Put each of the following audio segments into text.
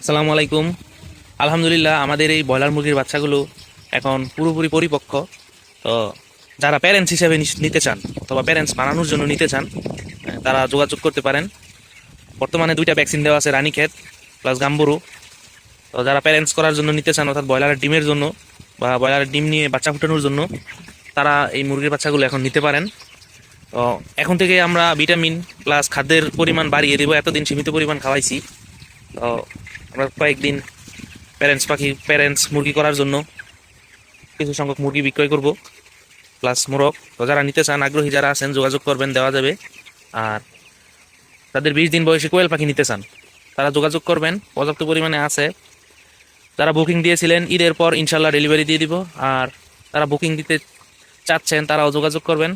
আসসালামু আলাইকুম। আলহামদুলিল্লাহ, আমাদের এই ব্রয়লার মুরগির বাচ্চাগুলো এখন পুরোপুরি পরিপক্ক। তো যারা প্যারেন্টস হিসেবে নিতে চান, অথবা প্যারেন্টস বানানোর জন্য নিতে চান তারা যোগাযোগ করতে পারেন। বর্তমানে দুইটা ভ্যাকসিন দেওয়া আছে, রানীক্ষেত প্লাস গাম্বুরু। তো যারা প্যারেন্টস করার জন্য নিতে চান, অর্থাৎ ব্রয়লারের ডিমের জন্য বা ব্রয়লারের ডিম নিয়ে বাচ্চা ফুটানোর জন্য, তারা এই মুরগির বাচ্চাগুলো এখন নিতে পারেন। তো এখন থেকে আমরা ভিটামিন প্লাস খাদ্যের পরিমাণ বাড়িয়ে দেবো। এতদিন সীমিত পরিমাণ খাওয়াইছি। তো আমরা কয়েকদিন প্যারেন্টস পাখি প্যারেন্টস মুরগি করার জন্য কিছু সংখ্যক মুরগি বিক্রয় করব প্লাস মোরগ। তো যারা নিতে চান, আগ্রহী যারা আছেন, যোগাযোগ করবেন, দেওয়া যাবে। আর তাদের বিশ দিন বয়সী কোয়েল পাখি নিতে চান, তারা যোগাযোগ করবেন। পর্যাপ্ত পরিমাণে আছে। যারা বুকিং দিয়েছিলেন, ঈদের পর ইনশাল্লাহ ডেলিভারি দিয়ে দিব। আর তারা বুকিং দিতে চাচ্ছেন, তারাও যোগাযোগ করবেন।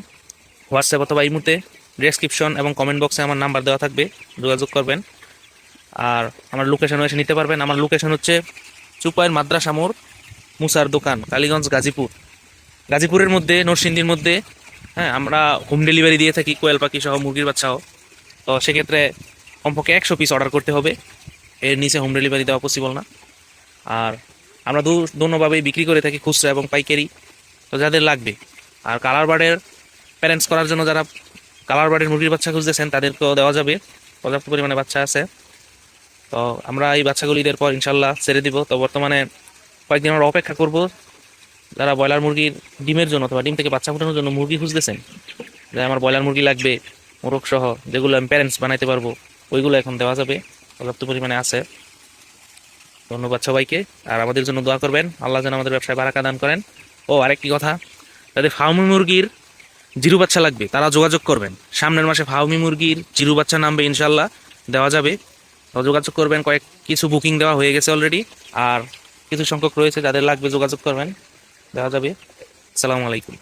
হোয়াটসঅ্যাপ অথবা ইমুতে ডেসক্রিপশন এবং কমেন্ট বক্সে আমার নাম্বার দেওয়া থাকবে, যোগাযোগ করবেন। আর আমার লোকেশনও এসে নিতে পারবেন। আমার লোকেশন হচ্ছে চুপাইয়ের মাদ্রাসা মোড়, মুসার দোকান, কালীগঞ্জ, গাজীপুর। গাজীপুরের মধ্যে, নরসিংদীর মধ্যে হ্যাঁ আমরা হোম ডেলিভারি দিয়ে থাকি, কোয়েল পাখি সহ, মুরগির বাচ্চাও তো সেক্ষেত্রে কমপক্ষে একশো পিস অর্ডার করতে হবে। এর নিচে হোম ডেলিভারি দেওয়া পসিবল না। আর আমরা দু দোনোভাবেই বিক্রি করে থাকি খুচরা এবং পাইকারি। তো যাদের লাগবে। আর কালার বার্ডের প্যারেন্টস করার জন্য যারা কালার বার্ডের মুরগির বাচ্চা খুঁজতেছেন, তাদেরকেও দেওয়া যাবে। পর্যাপ্ত পরিমাণে বাচ্চা আছে। তো আমরা এই বাচ্চাগুলো ঈদের পর ইনশাল্লাহ ছেড়ে দিব। তো বর্তমানে কয়েকদিন আমরা অপেক্ষা করব যারা ব্রয়লার মুরগির ডিমের জন্য অথবা ডিম থেকে বাচ্চা ফোটানোর জন্য মুরগি খুঁজতেছেন, যে আমার ব্রয়লার মুরগি লাগবে, মোরগ সহ যেগুলো আমি প্যারেন্টস বানাইতে পারব, ওইগুলো এখন দেওয়া যাবে, পর্যাপ্ত পরিমাণে আছে। ধন্যবাদ সবাইকে, আর আমাদের জন্য দোয়া করবেন, আল্লাহ যেন আমাদের ব্যবসায় বারাকা দান করেন। ও, আরেকটি কথা, যাদের ফার্মি মুরগির জিরু বাচ্চা লাগবে, তারা যোগাযোগ করবেন। সামনের মাসে ফার্মি মুরগির জিরু বাচ্চা নামবে ইনশাল্লাহ দেওয়া যাবে। যোগাযোগ করবেন, কয়েক কিছু বুকিং দেওয়া হয়ে গেছে অলরেডি আর কিছু সংখ্যক রয়েছে যাদের লাগবে যোগাযোগ করবেন। দেওয়া যাবে। আসসালামু আলাইকুম।